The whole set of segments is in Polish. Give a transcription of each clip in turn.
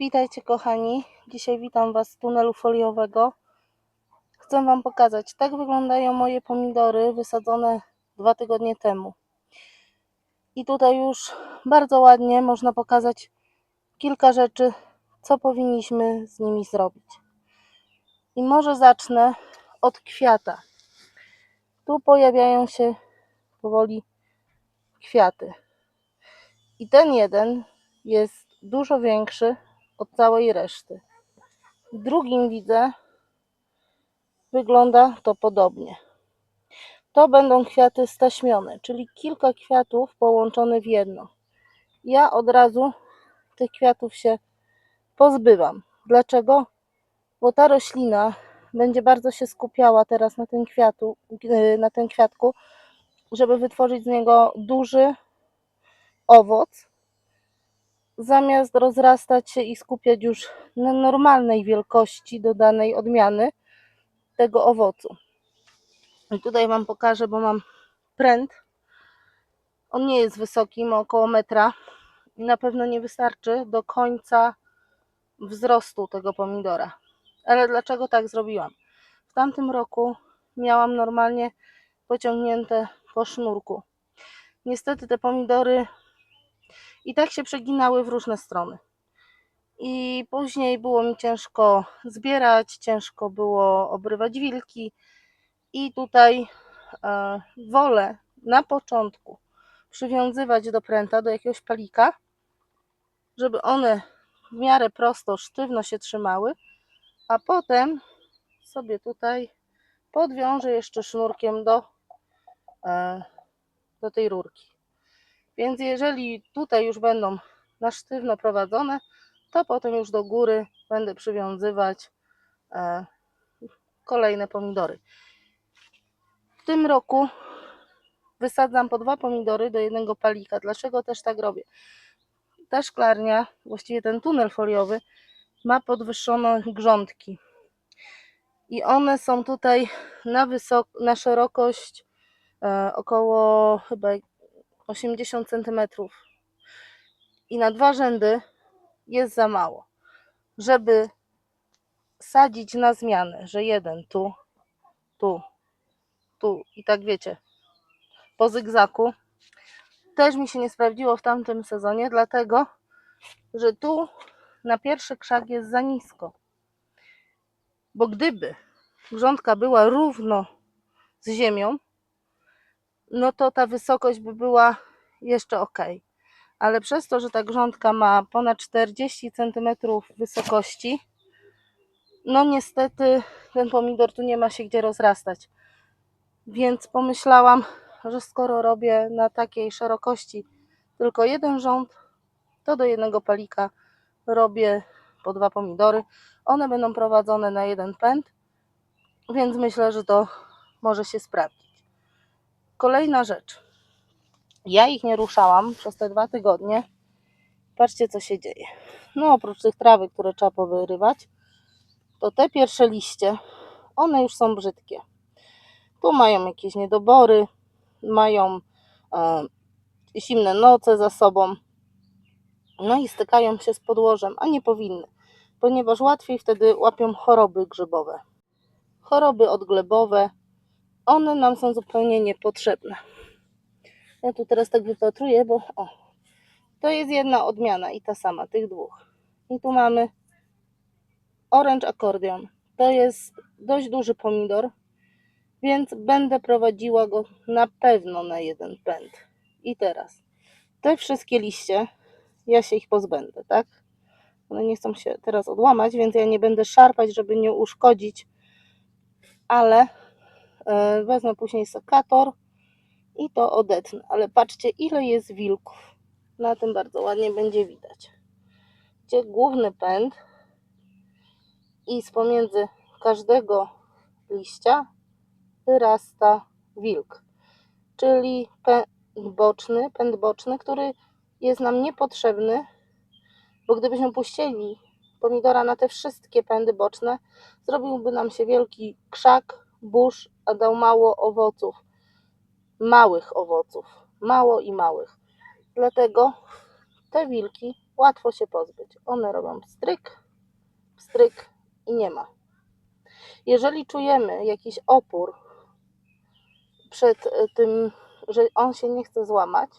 Witajcie kochani, dzisiaj witam Was z tunelu foliowego. Chcę Wam pokazać, tak wyglądają moje pomidory wysadzone dwa tygodnie temu. I tutaj już bardzo ładnie można pokazać kilka rzeczy, co powinniśmy z nimi zrobić. I może zacznę od kwiata. Tu pojawiają się powoli kwiaty. I ten jeden jest dużo większy od całej reszty. W drugim widzę, wygląda to podobnie. To będą kwiaty staśmione, czyli kilka kwiatów połączone w jedno. Ja od razu tych kwiatów się pozbywam. Dlaczego? Bo ta roślina będzie bardzo się skupiała teraz na tym kwiatu, na tym kwiatku, żeby wytworzyć z niego duży owoc, zamiast rozrastać się i skupiać już na normalnej wielkości do danej odmiany tego owocu. I tutaj Wam pokażę, bo mam pręt. On nie jest wysoki, ma około metra i na pewno nie wystarczy do końca wzrostu tego pomidora. Ale dlaczego tak zrobiłam? W tamtym roku miałam normalnie pociągnięte po sznurku. Niestety te pomidory i tak się przeginały w różne strony. I później było mi ciężko zbierać, ciężko było obrywać wilki. I tutaj e, wolę na początku przywiązywać do pręta, do jakiegoś palika, żeby one w miarę prosto, sztywno się trzymały, a potem sobie tutaj podwiążę jeszcze sznurkiem do, e, do tej rurki. Więc jeżeli tutaj już będą na sztywno prowadzone, to potem już do góry będę przywiązywać e, kolejne pomidory. W tym roku wysadzam po dwa pomidory do jednego palika. Dlaczego też tak robię? Ta szklarnia, właściwie ten tunel foliowy, ma podwyższone grządki. I one są tutaj na, wysok- na szerokość e, około chyba 80 cm. I na dwa rzędy jest za mało. Żeby sadzić na zmianę, że jeden tu, tu, tu i tak wiecie, po zygzaku, też mi się nie sprawdziło w tamtym sezonie, dlatego że tu na pierwszy krzak jest za nisko. Bo gdyby grządka była równo z ziemią, no to ta wysokość by była jeszcze ok. Ale przez to, że ta grządka ma ponad 40 cm wysokości, no niestety ten pomidor tu nie ma się gdzie rozrastać. Więc pomyślałam, że skoro robię na takiej szerokości tylko jeden rząd, to do jednego palika robię po dwa pomidory. One będą prowadzone na jeden pęd, więc myślę, że to może się sprawdzić. Kolejna rzecz. Ja ich nie ruszałam przez te dwa tygodnie. Patrzcie, co się dzieje. No, oprócz tych trawy, które trzeba powyrywać, to te pierwsze liście, one już są brzydkie. Tu mają jakieś niedobory, mają e, zimne noce za sobą, no i stykają się z podłożem, a nie powinny, ponieważ łatwiej wtedy łapią choroby grzybowe. Choroby odglebowe, one nam są zupełnie niepotrzebne. Ja tu teraz tak wypatruję, bo o, to jest jedna odmiana i ta sama, tych dwóch. I tu mamy Orange Accordion. To jest dość duży pomidor, więc będę prowadziła go na pewno na jeden pęd. I teraz te wszystkie liście, ja się ich pozbędę, tak? One nie chcą się teraz odłamać, więc ja nie będę szarpać, żeby nie uszkodzić, ale wezmę później sekator i to odetnę. Ale patrzcie, ile jest wilków. Na tym bardzo ładnie będzie widać. Gdzie główny pęd i z pomiędzy każdego liścia wyrasta wilk, czyli pęd boczny, pęd boczny, który jest nam niepotrzebny, bo gdybyśmy puścili pomidora na te wszystkie pędy boczne, zrobiłby nam się wielki krzak, burz, a dał mało owoców, małych owoców, mało i małych. Dlatego te wilki łatwo się pozbyć. One robią pstryk, pstryk i nie ma. Jeżeli czujemy jakiś opór przed e, tym, że on się nie chce złamać,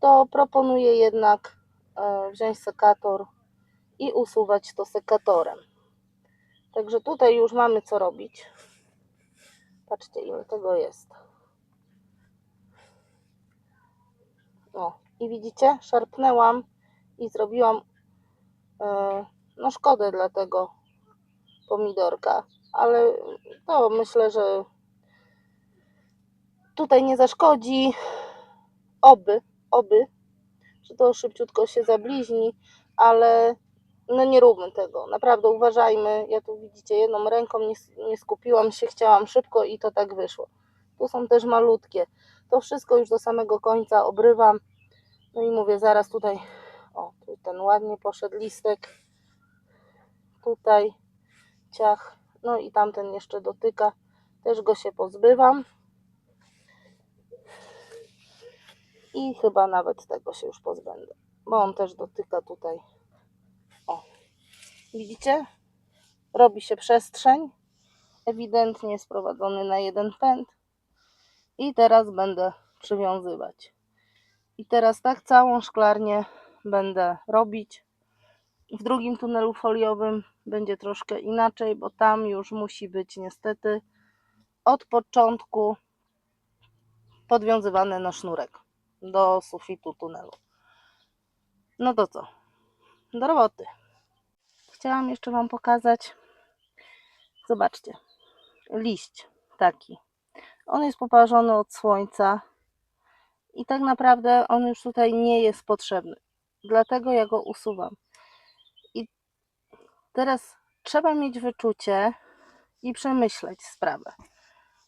to proponuję jednak e, wziąć sekator i usuwać to sekatorem. Także tutaj już mamy co robić. Patrzcie, ile tego jest. O, i widzicie, szarpnęłam i zrobiłam e, no szkodę dla tego pomidorka, ale to myślę, że tutaj nie zaszkodzi. Oby, oby, że to szybciutko się zabliźni, ale no nie róbmy tego. Naprawdę uważajmy. Ja tu widzicie, jedną ręką nie, nie skupiłam się, chciałam szybko i to tak wyszło. Tu są też malutkie. To wszystko już do samego końca obrywam. No i mówię, zaraz tutaj, o, ten ładnie poszedł listek. Tutaj ciach, no i tamten jeszcze dotyka. Też go się pozbywam. I chyba nawet tego się już pozbędę, bo on też dotyka tutaj. Widzicie? Robi się przestrzeń. Ewidentnie sprowadzony na jeden pęd. I teraz będę przywiązywać. I teraz tak całą szklarnię będę robić. W drugim tunelu foliowym będzie troszkę inaczej, bo tam już musi być niestety od początku podwiązywany na sznurek do sufitu tunelu. No to co? Do roboty. Chciałam jeszcze Wam pokazać. Zobaczcie. Liść taki. On jest poparzony od słońca i tak naprawdę on już tutaj nie jest potrzebny. Dlatego ja go usuwam. I teraz trzeba mieć wyczucie i przemyśleć sprawę.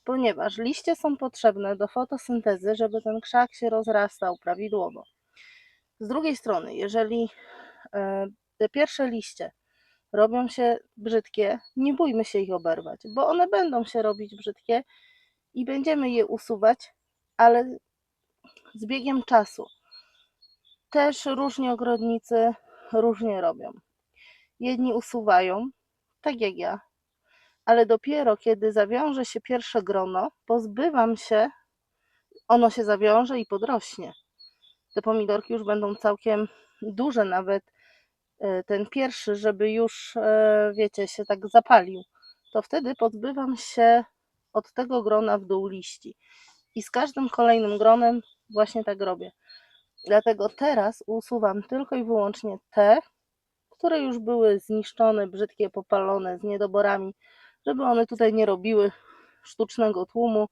Ponieważ liście są potrzebne do fotosyntezy, żeby ten krzak się rozrastał prawidłowo. Z drugiej strony, jeżeli e, te pierwsze liście robią się brzydkie, nie bójmy się ich oberwać, bo one będą się robić brzydkie i będziemy je usuwać, ale z biegiem czasu. Też różni ogrodnicy różnie robią. Jedni usuwają, tak jak ja, ale dopiero kiedy zawiąże się pierwsze grono, pozbywam się, ono się zawiąże i podrośnie. Te pomidorki już będą całkiem duże, nawet ten pierwszy, żeby już, e, wiecie, się tak zapalił. To wtedy pozbywam się od tego grona w dół liści. I z każdym kolejnym gronem właśnie tak robię. Dlatego teraz usuwam tylko i wyłącznie te, które już były zniszczone, brzydkie, popalone, z niedoborami, żeby one tutaj nie robiły sztucznego tłumu,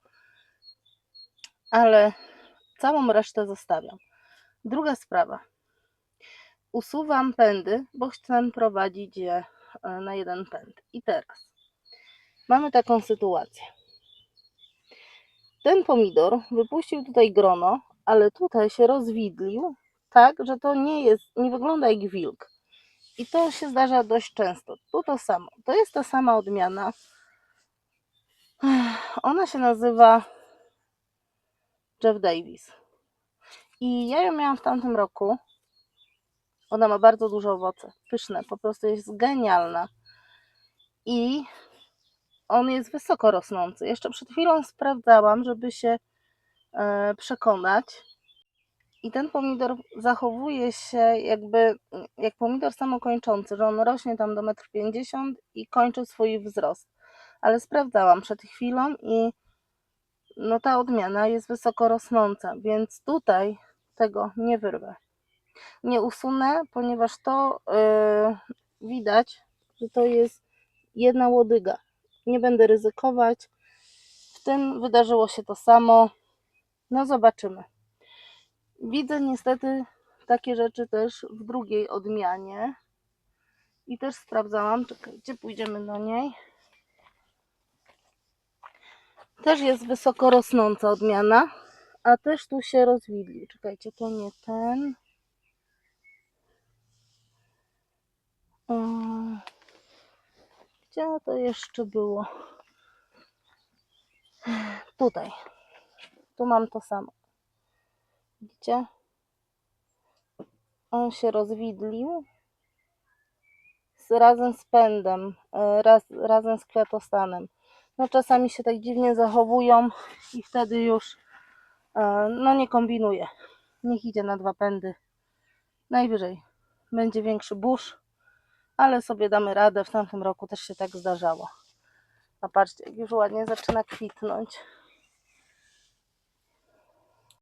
ale całą resztę zostawiam. Druga sprawa. Usuwam pędy, bo chcę prowadzić je e, na jeden pęd. I teraz mamy taką sytuację. Ten pomidor wypuścił tutaj grono, ale tutaj się rozwidlił tak, że to nie jest, nie wygląda jak wilk. I to się zdarza dość często. Tu to samo. To jest ta sama odmiana. Ona się nazywa Jeff Davis. I ja ją miałam w tamtym roku. Ona ma bardzo duże owoce. Pyszne. Po prostu jest genialna. I on jest wysoko rosnący. Jeszcze przed chwilą sprawdzałam, żeby się e, przekonać. I ten pomidor zachowuje się jakby jak pomidor samokończący, że on rośnie tam do 1,50 m i kończy swój wzrost. Ale sprawdzałam przed chwilą i no ta odmiana jest wysoko rosnąca, więc tutaj tego nie wyrwę. Nie usunę, ponieważ to yy, widać, że to jest jedna łodyga. Nie będę ryzykować. W tym wydarzyło się to samo. No zobaczymy. Widzę niestety takie rzeczy też w drugiej odmianie. I też sprawdzałam, czekajcie, pójdziemy do niej. Też jest wysoko rosnąca odmiana, a też tu się rozwidli. Czekajcie, to nie ten. Gdzie to jeszcze było? Tutaj. Tu mam to samo. Widzicie? on się rozwidlił z, razem z pędem, e, raz, razem z kwiatostanem. No czasami się tak dziwnie zachowują i wtedy już e, no nie kombinuję. Niech idzie na dwa pędy. Najwyżej będzie większy burz, ale sobie damy radę. W tamtym roku też się tak zdarzało. Patrzcie, jak już ładnie zaczyna kwitnąć.